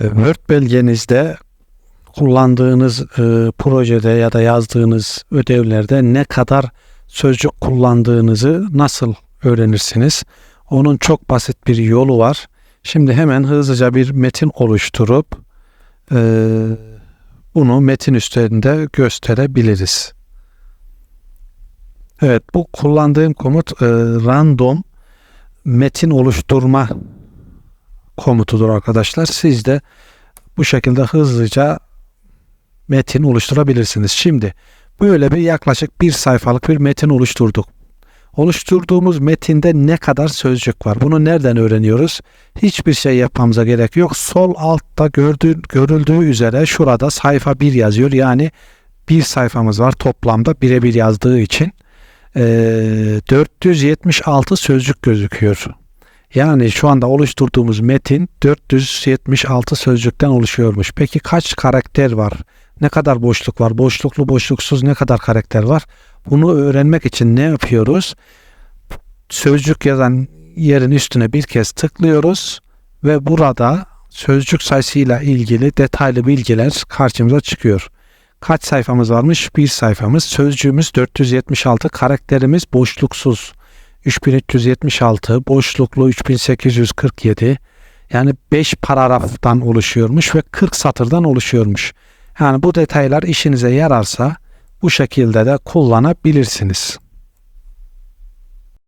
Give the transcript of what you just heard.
E, Word belgenizde kullandığınız e, projede ya da yazdığınız ödevlerde ne kadar sözcük kullandığınızı nasıl öğrenirsiniz? Onun çok basit bir yolu var. Şimdi hemen hızlıca bir metin oluşturup e, bunu metin üstünde gösterebiliriz. Evet bu kullandığım komut e, random metin oluşturma komutudur arkadaşlar. Siz de bu şekilde hızlıca metin oluşturabilirsiniz. Şimdi böyle bir yaklaşık bir sayfalık bir metin oluşturduk. Oluşturduğumuz metinde ne kadar sözcük var? Bunu nereden öğreniyoruz? Hiçbir şey yapmamıza gerek yok. Sol altta gördüğü, görüldüğü üzere şurada sayfa 1 yazıyor. Yani bir sayfamız var toplamda birebir yazdığı için. Ee, 476 sözcük gözüküyor. Yani şu anda oluşturduğumuz metin 476 sözcükten oluşuyormuş. Peki kaç karakter var? Ne kadar boşluk var? Boşluklu boşluksuz ne kadar karakter var? Bunu öğrenmek için ne yapıyoruz? Sözcük yazan yerin üstüne bir kez tıklıyoruz ve burada sözcük sayısıyla ilgili detaylı bilgiler karşımıza çıkıyor. Kaç sayfamız varmış? Bir sayfamız. Sözcüğümüz 476, karakterimiz boşluksuz. 3376, boşluklu 3847. Yani 5 paragraftan oluşuyormuş ve 40 satırdan oluşuyormuş. Yani bu detaylar işinize yararsa bu şekilde de kullanabilirsiniz.